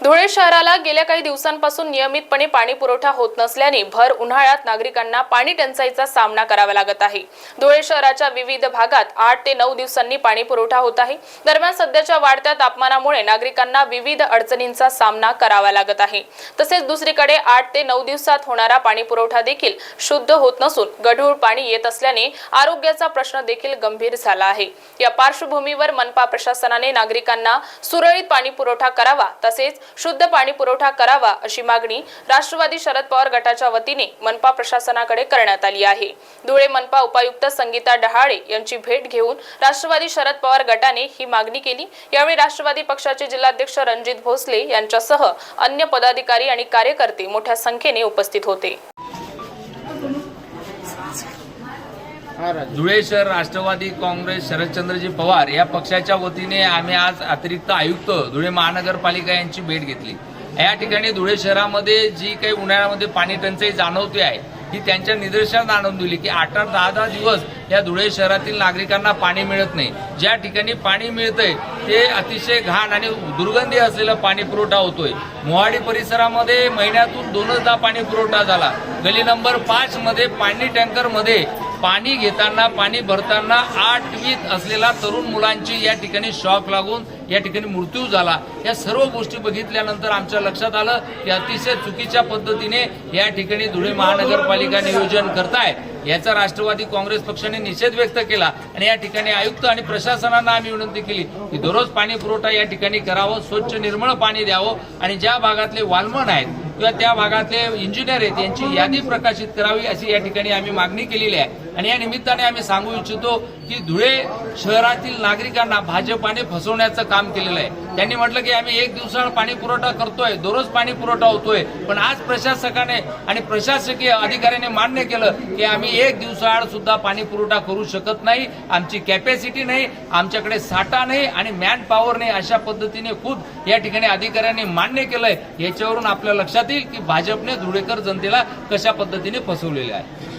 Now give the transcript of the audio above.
धुळे शहराला गेल्या काही दिवसांपासून नियमितपणे पाणी पुरवठा होत नसल्याने भर उन्हाळ्यात नागरिकांना पाणी टंचाईचा सामना करावा लागत आहे. धुळे शहराच्या विविध भागात आठ ते नऊ दिवसांनी पाणी पुरवठा होत आहे. दरम्यान सध्याच्या वाढत्या तापमानामुळे नागरिकांना विविध अडचणींचा सामना करावा लागत आहे. तसेच दुसरीकडे आठ ते नऊ दिवसात होणारा पाणी पुरवठा देखील शुद्ध होत नसून गढूळ पाणी येत असल्याने आरोग्याचा प्रश्न देखील गंभीर झाला आहे. या पार्श्वभूमीवर मनपा प्रशासनाने नागरिकांना सुरळीत पाणी पुरवठा करावा तसेच शुद्ध पाणी पुरवठा करावा अशी मागणी राष्ट्रवादी शरद पवार गटाच्या वतीने मनपा प्रशासनाकडे करण्यात आली आहे. धुळे मनपा उपायुक्त संगीता डहाळे यांची भेट घेऊन राष्ट्रवादी शरद पवार गटाने ही मागणी केली. यावेळी राष्ट्रवादी पक्षाचे जिल्हाध्यक्ष रणजित भोसले यांच्यासह अन्य पदाधिकारी आणि कार्यकर्ते मोठ्या संख्येने उपस्थित होते. धुळे शहर राष्ट्रवादी काँग्रेस शरदचंद्रजी पवार या पक्षाच्या वतीने आम्ही आज अतिरिक्त आयुक्त धुळे महानगरपालिका यांची भेट घेतली. या ठिकाणी धुळे शहरामध्ये जी काही उन्हाळ्यामध्ये पाणी टंचाई जाणवते आहे ही त्यांच्या निदर्शनात आणून दिली की आठ आठ दहा दहा दिवस या धुळे शहरातील नागरिकांना पाणी मिळत नाही. ज्या ठिकाणी पाणी मिळतंय ते अतिशय घाण आणि दुर्गंधी असलेला पाणी पुरवठा होतोय. मोहाडी परिसरामध्ये महिन्यातून दोनचदा पाणी पुरवठा झाला. गली नंबर पाच मध्ये पाणी टँकरमध्ये पाणी घेताना पाणी भरताना आठवीत असलेला तरुण मुलांची या ठिकाणी शॉक लागून या ठिकाणी मृत्यू झाला. या सर्व गोष्टी बघितल्यानंतर आमच्या लक्षात आलं की अतिशय चुकीच्या पद्धतीने या ठिकाणी धुळे महानगरपालिका नियोजन करताय. याचा राष्ट्रवादी काँग्रेस पक्षाने निषेध व्यक्त केला आणि या ठिकाणी आयुक्त आणि प्रशासनांना आम्ही विनंती केली की दररोज पाणी पुरवठा या ठिकाणी करावं स्वच्छ निर्मळ पाणी द्यावं आणि ज्या भागातले वालमन आहेत किंवा त्या भागातले इंजिनियर आहेत यांची यादी प्रकाशित करावी अशी या ठिकाणी आम्ही मागणी केलेली आहे. आणि या निमित्ताने आम्ही सांगू इच्छितो की धुळे शहरातील नागरिकांना भाजपाने फसवण्याचं काम केलेलं आहे. त्यांनी म्हटलं की आम्ही एक दिवसाला पाणी पुरवठा करतोय दररोज पाणी पुरवठा होतोय. पण आज प्रशासकाने आणि प्रशासकीय अधिकाऱ्याने मान्य केलं की आम्ही एक दिवसाआड सुद्धा पाणी पुरवठा करू शकत नाही आमची कॅपॅसिटी नाही आमच्याकडे साठा नाही आणि मॅन पॉवर नाही अशा पद्धतीने खुद या ठिकाणी अधिकाऱ्यांनी मान्य केलंय. याच्यावरून आपल्या लक्षात येईल की भाजपने धुळेकर जनतेला कशा पद्धतीने फसवलेले आहे.